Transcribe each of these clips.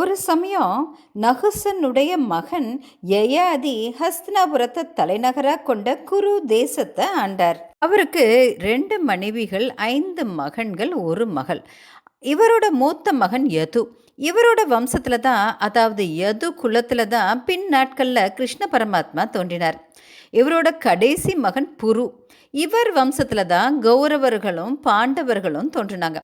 ஒரு சமயம் நகுசனுடைய மகன் யயாதி ஹஸ்தினாபுரத்தை தலைநகராக கொண்ட குரு தேசத்தை ஆண்டார். அவருக்கு ரெண்டு மனைவிகள் ஐந்து மகன்கள் ஒரு மகள். இவரோட மூத்த மகன் யது. இவரோட வம்சத்தில் தான் அதாவது யது குலத்தில் தான் பின் நாட்களில் கிருஷ்ண பரமாத்மா தோன்றினார். இவரோட கடைசி மகன் புரு. இவர் வம்சத்தில் தான் கௌரவர்களும் பாண்டவர்களும் தோன்றினாங்க.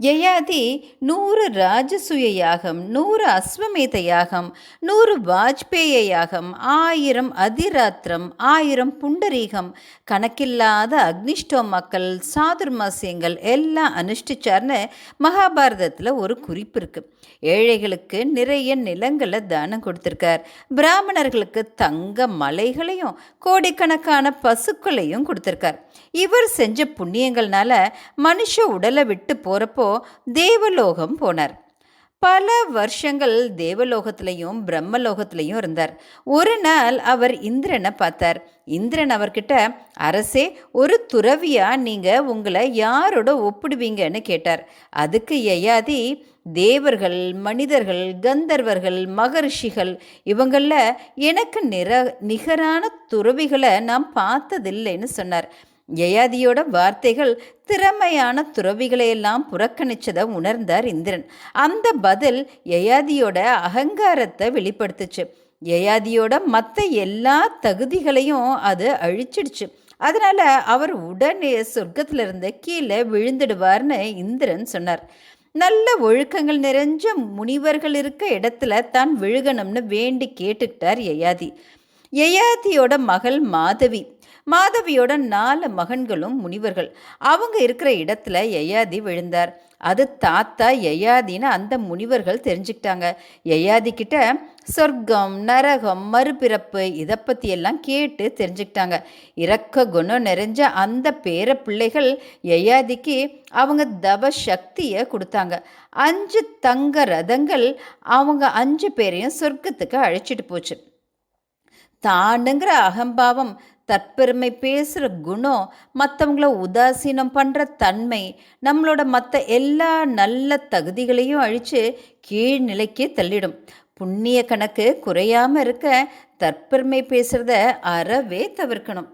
யயாதி நூறு ராஜசூய யாகம் நூறு அஸ்வமேத யாகம் நூறு வாஜ்பேய யாகம் ஆயிரம் அதிராத்திரம் ஆயிரம் புண்டரீகம் கணக்கில்லாத அக்னிஷ்டோமாக்கள் சாதுர்மாசியங்கள் எல்லாம் அனுஷ்டிச்சார்னு மகாபாரதத்தில் ஒரு குறிப்பு இருக்குது ஏழைகளுக்கு நிறைய நிலங்களை தானம் கொடுத்துருக்கார். பிராமணர்களுக்கு தங்க மலைகளையும் கோடிக்கணக்கான பசுக்களையும் கொடுத்துருக்கார். இவர் செஞ்ச புண்ணியங்கள்னால மனுஷ உடலை விட்டு போகிறப்போ தேவலோகம் போனார். பல வருஷங்கள் தேவலோகத்திலையும் பிரம்மலோகத்திலையும் இருந்தார். ஒரு நாள் அவர் இந்திரனை பார்த்தார். இந்திரன் அவர்கிட்ட அரசே ஒரு துறவியா நீங்கள் உங்களை யாரோட ஒப்பிடுவீங்கன்னு கேட்டார். அதுக்கு யயாதி தேவர்கள் மனிதர்கள் கந்தர்வர்கள் மகரிஷிகள் இவங்களில் எனக்கு நிற நிகரான துறவிகளை நான் பார்த்ததில்லைன்னு சொன்னார். யயாதியோட வார்த்தைகள் திறமையான துறவிகளையெல்லாம் புறக்கணிச்சதை உணர்ந்தார் இந்திரன். அந்த பதில் யயாதியோட அகங்காரத்தை வெளிப்படுத்துச்சு. யயாதியோட மற்ற எல்லா தகுதிகளையும் அது அழிச்சிடுச்சு. அதனால் அவர் உடனே சொர்க்கத்திலிருந்து கீழே விழுந்துடுவார்னு இந்திரன் சொன்னார். நல்ல ஒழுக்கங்கள் நிறைஞ்ச முனிவர்கள் இருக்க இடத்துல தான் விழுகணும்னு வேண்டி கேட்டுக்கிட்டார் யயாதி யயாதியோட மகள் மாதவி. மாதவியோட நாலு மகன்களும் முனிவர்கள். அவங்க இருக்கிற இடத்துல யயாதி விழுந்தார். அது தாத்தா யயாதின்னு அந்த முனிவர்கள் தெரிஞ்சுக்கிட்டாங்க. யயாதி கிட்ட சொர்க்கம் நரகம் மறுபிறப்பு இதை பற்றியெல்லாம் கேட்டு தெரிஞ்சுக்கிட்டாங்க. இறக்க குணம் நிறைஞ்ச அந்த பேர பிள்ளைகள் யயாதிக்கு அவங்க தவ சக்தியை கொடுத்தாங்க. அஞ்சு தங்க ரதங்கள் அவங்க அஞ்சு பேரையும் சொர்க்கத்துக்கு அழைச்சிட்டு போச்சு. தானுங்கிற அகம்பாவம் தற்பெருமை பேசுகிற குணம் மற்றவங்கள உதாசீனம் பண்ணுற தன்மை நம்மளோட மற்ற எல்லா நல்ல தகுதிகளையும் அழித்து கீழ்நிலைக்கே தள்ளிடும். புண்ணிய கணக்கு குறையாமல் இருக்க தற்பெருமை பேசுகிறத அறவே தவிர்க்கணும்.